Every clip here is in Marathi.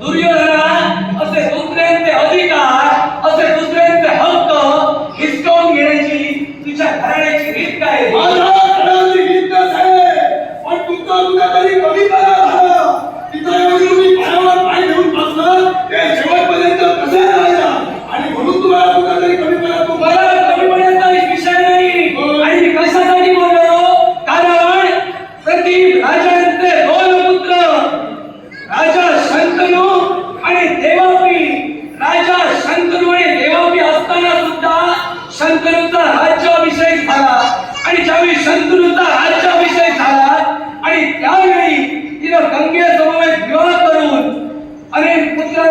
दुर्योधन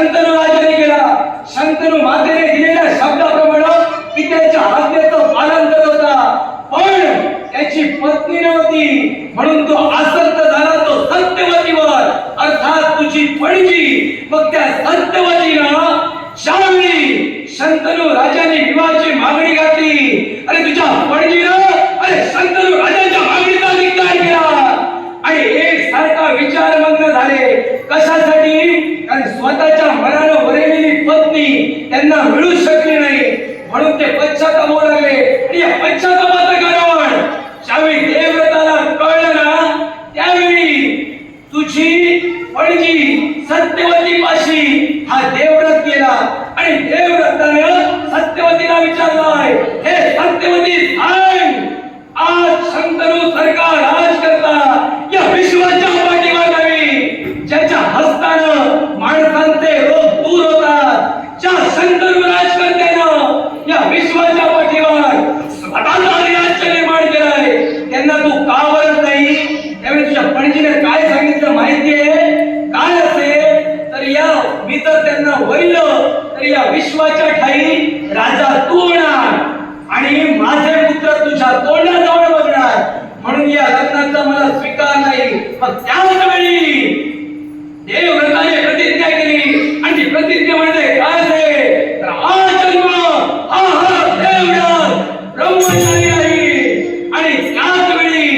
शंतनू राजाने केला. शंतनू मातेने दिलेल्या शब्दाप्रमाणे पित्याच्या आज्ञेचं पालन करत होता. पण त्याची पत्नी नव्हती. म्हणून तो आसक्त झाला. तो सत्यवतीवर. अर्थात तुझी पणजी. मग त्या सत्य स्वतःच्या मनानं वरलेली पत्नी त्यांना मिळू शकली नाही म्हणून ते पश्चात विश्वाच्या ठाई राजा तू होणार. आणि माझे पुत्र तुझ्या तोंडा जाऊन बघणार. म्हणून या लग्नाचा मला स्वीकार नाही. मग त्याच वेळी देव व्रताने प्रतिज्ञा केली. आणि प्रतिज्ञा म्हणजे काय आहे तर हा जन्म हा हा देव ब्रह्मचारी आहे आणि त्याच वेळी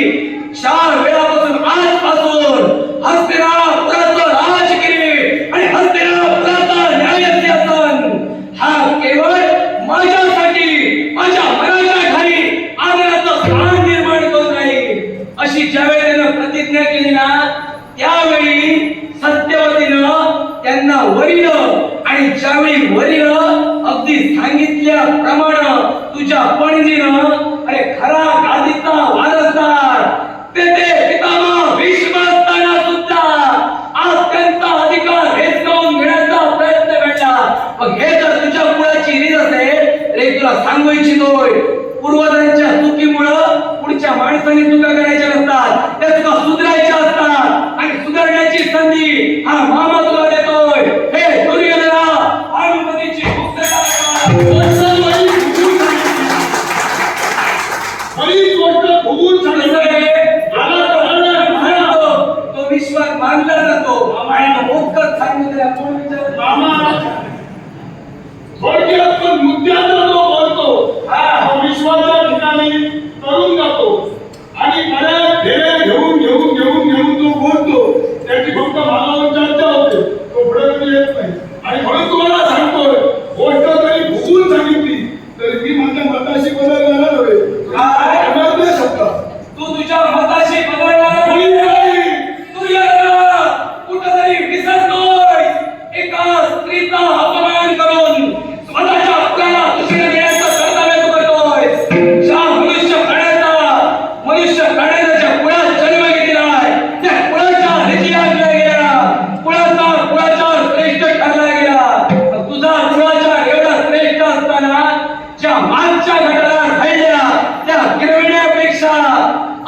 चार वेळापासून आजपासून हस्तिना दिल्याप्रमाणे तुझ्या पणजीनं अरे खरा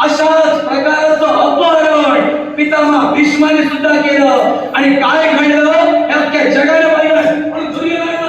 अशाच प्रकारचं अपहरण पितामा भीष्माने सुद्धा केलं आणि काय घडलं अख्ख्या जगाने पाहिलं पण दुर्योधनाला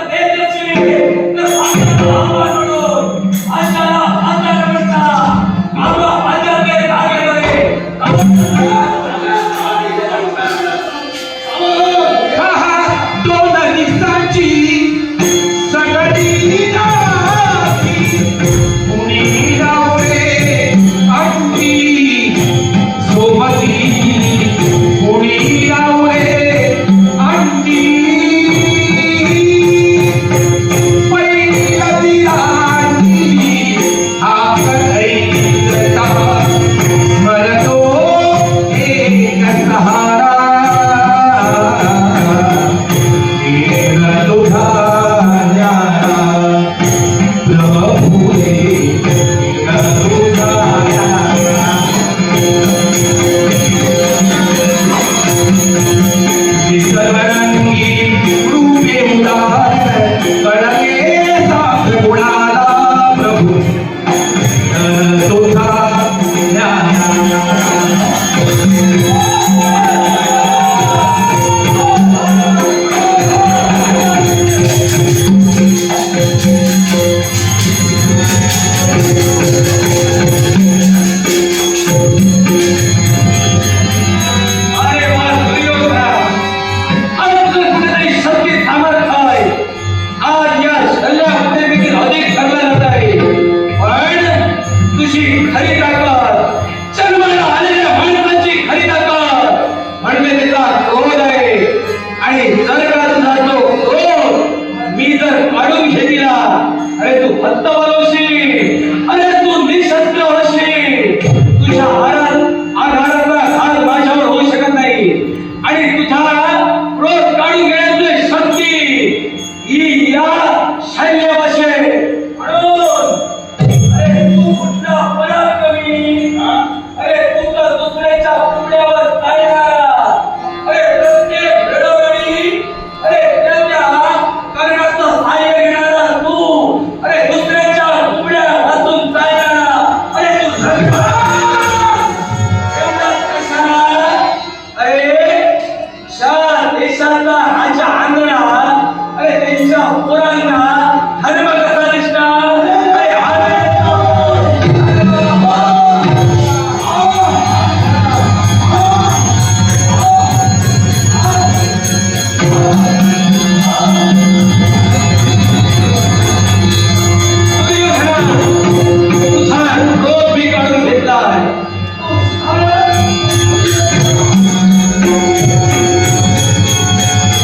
Alô, Valentim!